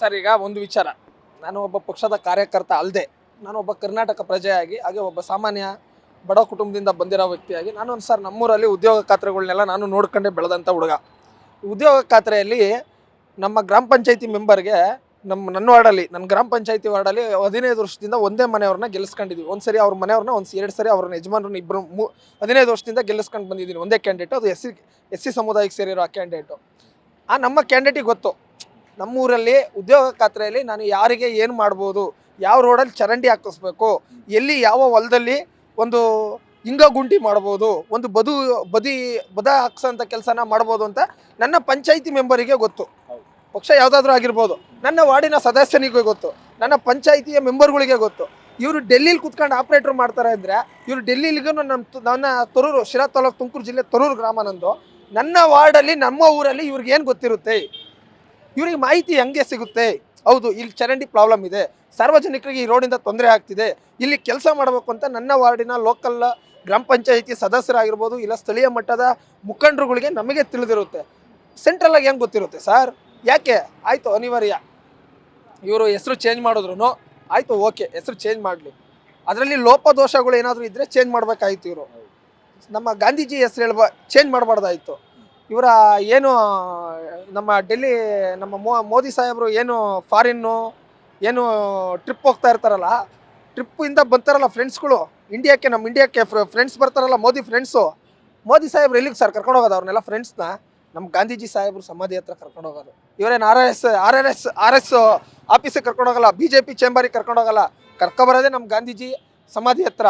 Sir, ಈಗ ಒಂದು ವಿಚಾರ. ನಾನು ಒಬ್ಬ ಪಕ್ಷದ ಕಾರ್ಯಕರ್ತ ಅಲ್ಲದೆ, ನಾನು ಒಬ್ಬ ಕರ್ನಾಟಕ ಪ್ರಜೆಯಾಗಿ, ಹಾಗೆ ಒಬ್ಬ ಸಾಮಾನ್ಯ ಬಡ ಕುಟುಂಬದಿಂದ ಬಂದಿರೋ ವ್ಯಕ್ತಿಯಾಗಿ, ನಾನು ಒಂದು ಸರ್, ನಮ್ಮೂರಲ್ಲಿ ಉದ್ಯೋಗ ಖಾತ್ರಿಗಳನ್ನೆಲ್ಲ ನಾನು ನೋಡ್ಕೊಂಡೆ ಬೆಳೆದಂಥ ಹುಡುಗ. ಉದ್ಯೋಗ ಖಾತ್ರೆಯಲ್ಲಿ ನಮ್ಮ ಗ್ರಾಮ ಪಂಚಾಯತಿ ಮೆಂಬರ್ಗೆ ನಮ್ಮ, ನನ್ನ ವಾರ್ಡಲ್ಲಿ, ನನ್ನ ಗ್ರಾಮ ಪಂಚಾಯತಿ ವಾರ್ಡಲ್ಲಿ ಹದಿನೈದು ವರ್ಷದಿಂದ ಒಂದೇ ಮನೆಯವ್ರನ್ನ ಗೆಲ್ಲಿಸ್ಕೊಂಡಿದ್ವಿ. ಒಂದು ಸರಿ ಅವ್ರ ಮನೆಯವ್ರನ್ನ, ಒಂದು ಎರಡು ಸರಿ ಅವ್ರನ್ನ ಯಜಮಾನ್ರನ್ನ ಇಬ್ಬರು ಮೂ, ಹದಿನೈದು ವರ್ಷದಿಂದ ಗೆಲ್ಲಿಸ್ಕೊಂಡು ಬಂದಿದ್ದೀನಿ. ಒಂದೇ ಕ್ಯಾಂಡಿಡೇಟ್, ಅದು ಎಸ್ ಸಿ ಎಸ್ ಸಿ ಸಮುದಾಯಕ್ಕೆ ಸೇರಿರೋ ಆ ಕ್ಯಾಂಡಿಡೇಟು. ಆ ನಮ್ಮ ಕ್ಯಾಂಡಿಡೇಟಿಗೆ ಗೊತ್ತು. ನಮ್ಮೂರಲ್ಲಿ ಉದ್ಯೋಗ ಖಾತ್ರೆಯಲ್ಲಿ ನಾನು ಯಾರಿಗೆ ಏನು ಮಾಡ್ಬೋದು, ಯಾವ ರೋಡಲ್ಲಿ ಚರಂಡಿ ಹಾಕಿಸ್ಬೇಕು, ಎಲ್ಲಿ ಯಾವ ಹೊಲದಲ್ಲಿ ಒಂದು ಹಿಂಗ ಗುಂಡಿ ಮಾಡ್ಬೋದು, ಒಂದು ಬದು, ಬದಿ, ಬದ ಹಾಕ್ಸೋಂಥ ಕೆಲಸನ ಮಾಡ್ಬೋದು ಅಂತ ನನ್ನ ಪಂಚಾಯಿತಿ ಮೆಂಬರಿಗೆ ಗೊತ್ತು. ಪಕ್ಷ ಯಾವುದಾದ್ರೂ ಆಗಿರ್ಬೋದು. ನನ್ನ ವಾರ್ಡಿನ ಸದಸ್ಯನಿಗೂ ಗೊತ್ತು. ನನ್ನ ಪಂಚಾಯಿತಿಯ ಮೆಂಬರ್ಗಳಿಗೆ ಗೊತ್ತು. ಇವರು ಡೆಲ್ಲಿಲಿ ಕುತ್ಕೊಂಡು ಆಪ್ರೇಟ್ರ್ ಮಾಡ್ತಾರೆ ಅಂದರೆ, ಇವರು ಡೆಲ್ಲಿಲಿಗೂ ನಮ್ಮ ನನ್ನ ತೊರೂರು, ಶಿರಾ ತಾಲೂಕು ತುಮಕೂರು ಜಿಲ್ಲೆ ತೊರೂರು ಗ್ರಾಮ ನಂದು. ನನ್ನ ವಾರ್ಡಲ್ಲಿ, ನಮ್ಮ ಊರಲ್ಲಿ ಇವ್ರಿಗೇನು ಗೊತ್ತಿರುತ್ತೆ? ಇವ್ರಿಗೆ ಮಾಹಿತಿ ಹೆಂಗೆ ಸಿಗುತ್ತೆ? ಹೌದು, ಇಲ್ಲಿ ಚರಂಡಿ ಪ್ರಾಬ್ಲಮ್ ಇದೆ. ಸಾರ್ವಜನಿಕರಿಗೆ ಈ ರೋಡಿಂದ ತೊಂದರೆ ಆಗ್ತಿದೆ. ಇಲ್ಲಿ ಕೆಲಸ ಮಾಡಬೇಕು ಅಂತ ನನ್ನ ವಾರ್ಡಿನ ಲೋಕಲ್ ಗ್ರಾಮ ಪಂಚಾಯಿತಿ ಸದಸ್ಯರಾಗಿರ್ಬೋದು ಇಲ್ಲ ಸ್ಥಳೀಯ ಮಟ್ಟದ ಮುಖಂಡರುಗಳಿಗೆ ನಮಗೆ ತಿಳಿದಿರುತ್ತೆ. ಸೆಂಟ್ರಲಾಗಿ ಹೆಂಗೆ ಗೊತ್ತಿರುತ್ತೆ ಸರ್? ಯಾಕೆ? ಆಯಿತು, ಅನಿವಾರ್ಯ. ಇವರು ಹೆಸರು ಚೇಂಜ್ ಮಾಡಿದ್ರು ಆಯಿತು ಓಕೆ ಹೆಸರು ಚೇಂಜ್ ಮಾಡಲಿ. ಅದರಲ್ಲಿ ಲೋಪದೋಷಗಳು ಏನಾದರೂ ಇದ್ದರೆ ಚೇಂಜ್ ಮಾಡಬೇಕಾಯ್ತು ಇವರು. ನಮ್ಮ ಗಾಂಧೀಜಿ ಹೆಸರು ಹೇಳ್ಬ ಚೇಂಜ್ ಮಾಡಬಾರ್ದಾಯ್ತು. ಇವರ ಏನು, ನಮ್ಮ ಡೆಲ್ಲಿ, ನಮ್ಮ ಮೋದಿ ಸಾಹೇಬರು ಏನು ಫಾರಿನ್ನು, ಏನು ಟ್ರಿಪ್ ಹೋಗ್ತಾ ಇರ್ತಾರಲ್ಲ ಟ್ರಿಪ್ಪಿಂದ ಬರ್ತಾರಲ್ಲ ಫ್ರೆಂಡ್ಸ್ಗಳು ಇಂಡಿಯಾಕ್ಕೆ ನಮ್ಮ ಇಂಡಿಯಾಕ್ಕೆ ಫ್ರೆಂಡ್ಸ್ ಬರ್ತಾರಲ್ಲ, ಮೋದಿ ಫ್ರೆಂಡ್ಸು ಮೋದಿ ಸಾಹೇಬ್ರು ಎಲ್ಲಿಗೆ ಸರ್ ಕರ್ಕೊಂಡು ಹೋಗೋದು ಅವ್ರನ್ನೆಲ್ಲ ಫ್ರೆಂಡ್ಸ್ನ ನಮ್ಮ ಗಾಂಧೀಜಿ ಸಾಹೇಬರು ಸಮಾಧಿ ಹತ್ರ ಕರ್ಕೊಂಡು ಹೋಗೋದು. ಇವರೇನು R S R R S R S ಆಫೀಸಿಗೆ ಕರ್ಕೊಂಡು ಹೋಗಲ್ಲ ಬಿ ಜೆ ಪಿ ಚೇಂಬರಿಗೆ ಕರ್ಕೊಂಡು ಹೋಗಲ್ಲ ಕರ್ಕೊಬರೋದೇ ನಮ್ಮ ಗಾಂಧೀಜಿ ಸಮಾಧಿ ಹತ್ರ.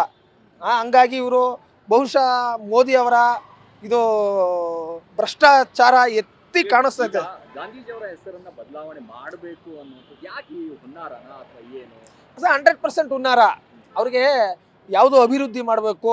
ಹಂಗಾಗಿ ಇವರು ಬಹುಶಃ ಮೋದಿ ಅವರ ಇದು ಭ್ರಷ್ಟಾಚಾರ ಎತ್ತಿ ಕಾಣಿಸ್ತೈತೆ ಗಾಂಧೀಜಿ ಅವರ ಹೆಸರನ್ನ ಬದಲಾವಣೆ ಮಾಡಬೇಕು ಅನ್ನುವಂಥದ್ದು ಯಾಕೆ ಈ ಹುನ್ನಾರನ ಅಥವಾ ಏನು? ಹಂಡ್ರೆಡ್ ಪರ್ಸೆಂಟ್ ಹುನ್ನಾರ. ಅವ್ರಿಗೆ ಯಾವುದು ಅಭಿವೃದ್ಧಿ ಮಾಡಬೇಕು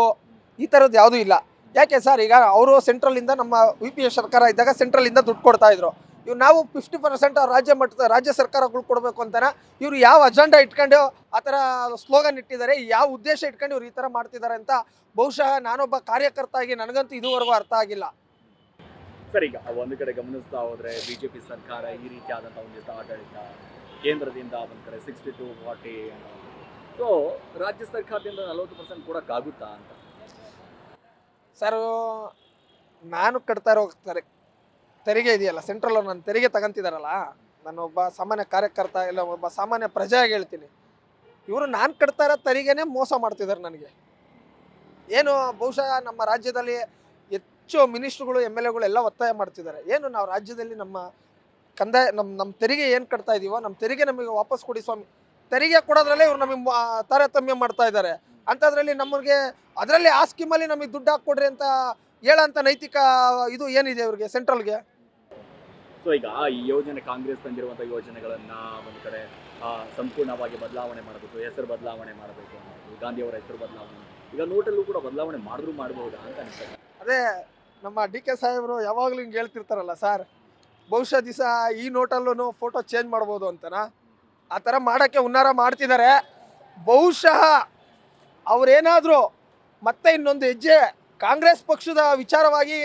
ಈ ಥರದ್ದು ಯಾವುದೂ ಇಲ್ಲ. ಯಾಕೆ ಸರ್ ಈಗ ಅವರು ಸೆಂಟ್ರಲಿಂದ ನಮ್ಮ ಯು ಪಿ ಎ ಸರ್ಕಾರ ಇದ್ದಾಗ ಸೆಂಟ್ರಲಿಂದ ದುಡ್ಡು ಕೊಡ್ತಾ ಇದ್ರು. ಇವ್ರು ನಾವು ಫಿಫ್ಟಿ ಪರ್ಸೆಂಟ್ ರಾಜ್ಯ ಮಟ್ಟದ ರಾಜ್ಯ ಸರ್ಕಾರಗಳು ಕೊಡಬೇಕು ಅಂತಾನೆ ಇವ್ರು ಯಾವ ಅಜೆಂಡಾ ಇಟ್ಕೊಂಡು ಆ ಥರ ಸ್ಲೋಗನ್ ಇಟ್ಟಿದ್ದಾರೆ ಯಾವ ಉದ್ದೇಶ ಇಟ್ಕೊಂಡು ಇವ್ರು ಈ ಥರ ಮಾಡ್ತಿದ್ದಾರೆ ಅಂತ ಬಹುಶಃ ನಾನೊಬ್ಬ ಕಾರ್ಯಕರ್ತ ಆಗಿ ನನಗಂತೂ ಇದುವರೆಗೂ ಅರ್ಥ ಆಗಿಲ್ಲ. ಸರ್, ಈಗ ಒಂದು ಕಡೆ ಗಮನಿಸ್ತಾ ಹೋದ್ರೆ ಬಿಜೆಪಿ ಸರ್ಕಾರ ಈ ರೀತಿಯಾದಂಥ ಒಂದಿಷ್ಟು ಆಡಳಿತ ಕೇಂದ್ರದಿಂದ ಒಂದು ಕಡೆ ಸಿಕ್ಸ್ಟಿ ಟು ಫಾರ್ಟಿ ಸೊ ರಾಜ್ಯ ಸರ್ಕಾರದಿಂದ ನಲವತ್ತು ಪರ್ಸೆಂಟ್ ಕೊಡೋಕ್ಕಾಗುತ್ತಾ ಅಂತ? ಸರ್, ನಾನು ಕಟ್ತಾ ಇರೋ ತೆರೆ- ತೆರಿಗೆ ಇದೆಯಲ್ಲ ಸೆಂಟ್ರಲ್ ನನ್ನ ತೆರಿಗೆ ನಾನು ನಾನೊಬ್ಬ ಸಾಮಾನ್ಯ ಕಾರ್ಯಕರ್ತ ಇಲ್ಲ, ಒಬ್ಬ ಸಾಮಾನ್ಯ ಪ್ರಜೆಯಾಗಿ ಹೇಳ್ತೀನಿ. ಇವರು ನಾನು ಕಟ್ತಾ ಇರೋ ತೆರಿಗೆನೇ ಮೋಸ ಮಾಡ್ತಿದ್ದಾರೆ ನನಗೆ. ಏನು, ಬಹುಶಃ ನಮ್ಮ ರಾಜ್ಯದಲ್ಲಿ ಹೆಚ್ಚು ಮಿನಿಸ್ಟ್ರುಗಳು ಎಂ ಎಲ್ ಎಗಳು ಎಲ್ಲ ಒತ್ತಾಯ ಮಾಡ್ತಿದ್ದಾರೆ. ಏನು ನಾವು ರಾಜ್ಯದಲ್ಲಿ ನಮ್ಮ ಕಂದಾಯ ನಮ್ಮ ನಮ್ಮ ತೆರಿಗೆ ಏನು ಕಟ್ತಾ ಇದೀವೋ ನಮ್ಮ ತೆರಿಗೆ ನಮಗೆ ವಾಪಸ್ ಕೊಡಿ ಸ್ವಾಮಿ. ತೆರಿಗೆ ಕೊಡೋದ್ರಲ್ಲೇ ಇವ್ರು ನಮಗೆ ತಾರತಮ್ಯ ಮಾಡ್ತಾ ಇದ್ದಾರೆ. ಅಂಥದ್ರಲ್ಲಿ ನಮಗೆ ಅದರಲ್ಲಿ ಆ ಸ್ಕೀಮಲ್ಲಿ ನಮಗೆ ದುಡ್ಡು ಹಾಕ್ಕೊಡ್ರಿ ಅಂತ ಹೇಳೋಂಥ ನೈತಿಕ ಇದು ಏನಿದೆ ಅವ್ರಿಗೆ ಸೆಂಟ್ರಲ್ಗೆ? ಸೊ ಈಗ ಈ ಯೋಜನೆ ಕಾಂಗ್ರೆಸ್ ತಂದಿರುವಂಥ ಯೋಜನೆಗಳನ್ನು ಒಂದು ಕಡೆ ಸಂಪೂರ್ಣವಾಗಿ ಬದಲಾವಣೆ ಮಾಡಬೇಕು ಹೆಸರು ಬದಲಾವಣೆ ಮಾಡಬೇಕು ಗಾಂಧಿಯವರ ಹೆಸರು ಬದಲಾವಣೆ. ಈಗ ನೋಟಲ್ಲೂ ಕೂಡ ಬದಲಾವಣೆ ಮಾಡಿದ್ರು ಮಾಡಬಹುದಾ ಅಂತ ಅನಿಸ್ತದೆ. ಅದೇ ನಮ್ಮ ಡಿ ಕೆ ಸಾಹೇಬರು ಯಾವಾಗಲೂ ಹಿಂಗೆ ಹೇಳ್ತಿರ್ತಾರಲ್ಲ, ಸರ್, ಬಹುಶಃ ದಿವಸ ಈ ನೋಟಲ್ಲೂ ಫೋಟೋ ಚೇಂಜ್ ಮಾಡ್ಬೋದು ಅಂತನಾ? ಆ ಥರ ಮಾಡೋಕ್ಕೆ ಹುನ್ನಾರ ಮಾಡ್ತಿದ್ದಾರೆ ಬಹುಶಃ ಅವರೇನಾದರೂ ಮತ್ತೆ ಇನ್ನೊಂದು ಹೆಜ್ಜೆ ಕಾಂಗ್ರೆಸ್ ಪಕ್ಷದ ವಿಚಾರವಾಗಿ,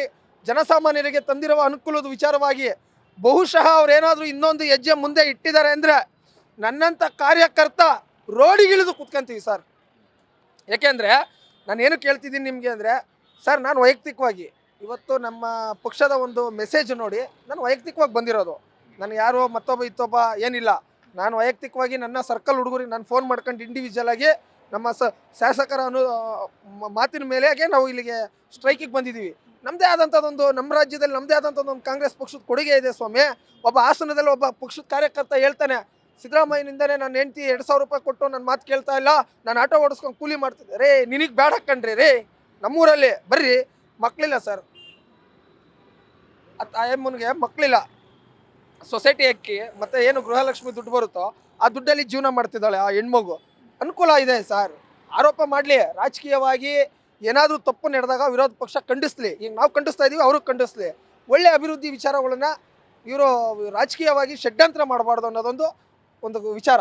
ಜನಸಾಮಾನ್ಯರಿಗೆ ತಂದಿರುವ ಅನುಕೂಲದ ವಿಚಾರವಾಗಿ ಬಹುಶಃ ಅವರೇನಾದರೂ ಇನ್ನೊಂದು ಹೆಜ್ಜೆ ಮುಂದೆ ಇಟ್ಟಿದ್ದಾರೆ ಅಂದರೆ ನನ್ನಂಥ ಕಾರ್ಯಕರ್ತ ರೋಡಿಗಿಳಿದು ಕುತ್ಕೊಂತೀವಿ, ಸರ್. ಏಕೆಂದರೆ ನಾನು ಏನು ಕೇಳ್ತಿದ್ದೀನಿ ನಿಮಗೆ ಅಂದರೆ, ಸರ್, ನಾನು ವೈಯಕ್ತಿಕವಾಗಿ ಇವತ್ತು ನಮ್ಮ ಪಕ್ಷದ ಒಂದು ಮೆಸೇಜ್ ನೋಡಿ, ನಾನು ವೈಯಕ್ತಿಕವಾಗಿ ಬಂದಿರೋದು. ನಾನು ಯಾರೋ ಮತ್ತೊಬ್ಬ, ಇತ್ತೊಬ್ಬ ಏನಿಲ್ಲ. ನಾನು ವೈಯಕ್ತಿಕವಾಗಿ ನನ್ನ ಸರ್ಕಲ್ ಹುಡುಗರಿಗೆ ನಾನು ಫೋನ್ ಮಾಡ್ಕೊಂಡು ಇಂಡಿವಿಜುವಲ್ ಆಗಿ ನಮ್ಮ ಶಾಸಕರ ಅನು ಮಾತಿನ ಮೇಲೆಗೆ ನಾವು ಇಲ್ಲಿಗೆ ಸ್ಟ್ರೈಕಿಗೆ ಬಂದಿದ್ದೀವಿ. ನಮ್ಮದೇ ಆದಂಥದ್ದೊಂದು ನಮ್ಮ ರಾಜ್ಯದಲ್ಲಿ ನಮ್ಮದೇ ಆದಂಥದ್ದೊಂದು ಕಾಂಗ್ರೆಸ್ ಪಕ್ಷದ ಕೊಡುಗೆ ಇದೆ ಸ್ವಾಮಿ. ಒಬ್ಬ ಹಾಸನದಲ್ಲಿ ಒಬ್ಬ ಪಕ್ಷದ ಕಾರ್ಯಕರ್ತ ಹೇಳ್ತಾನೆ, ಸಿದ್ದರಾಮಯ್ಯನಿಂದನೇ ನನ್ನ ಹೆಂಡ್ತಿ ಎರಡು ಸಾವಿರ ರೂಪಾಯಿ ಕೊಟ್ಟು ನನ್ನ ಮಾತು ಕೇಳ್ತಾ ಇಲ್ಲ. ನಾನು ಆಟೋ ಓಡಿಸ್ಕೊಂಡು ಕೂಲಿ ಮಾಡ್ತಿದ್ದೆ. ರೇ, ನಿನಗೆ ಬೇಡ ಕಂಡ್ರಿ ರೇ. ನಮ್ಮೂರಲ್ಲಿ, ಬರ್ರಿ. ಮಕ್ಕಳಿಲ್ಲ ಸರ್ ಆ ತಾಯಮ್ಮನಿಗೆ ಮಕ್ಕಳಿಲ್ಲ. ಸೊಸೈಟಿ ಅಕ್ಕಿ ಮತ್ತು ಏನು ಗೃಹಲಕ್ಷ್ಮಿ ದುಡ್ಡು ಬರುತ್ತೋ ಆ ದುಡ್ಡಲ್ಲಿ ಜೀವನ ಮಾಡ್ತಿದ್ದಾಳೆ ಆ ಹೆಣ್ಮಗು. ಅನುಕೂಲ ಇದೆ ಸರ್. ಆರೋಪ ಮಾಡಲಿ. ರಾಜಕೀಯವಾಗಿ ಏನಾದರೂ ತಪ್ಪು ನಡೆದಾಗ ವಿರೋಧ ಪಕ್ಷ ಖಂಡಿಸ್ಲಿ. ಈಗ ನಾವು ಖಂಡಿಸ್ತಾ ಇದ್ದೀವಿ ಅವರು ಖಂಡಿಸ್ಲಿ. ಒಳ್ಳೆ ಅಭಿವೃದ್ಧಿ ವಿಚಾರಗಳನ್ನು ಇವರು ರಾಜಕೀಯವಾಗಿ ಷಡ್ಯಂತ್ರ ಮಾಡಬಾರ್ದು ಅನ್ನೋದೊಂದು, ಒಂದು ವಿಚಾರ.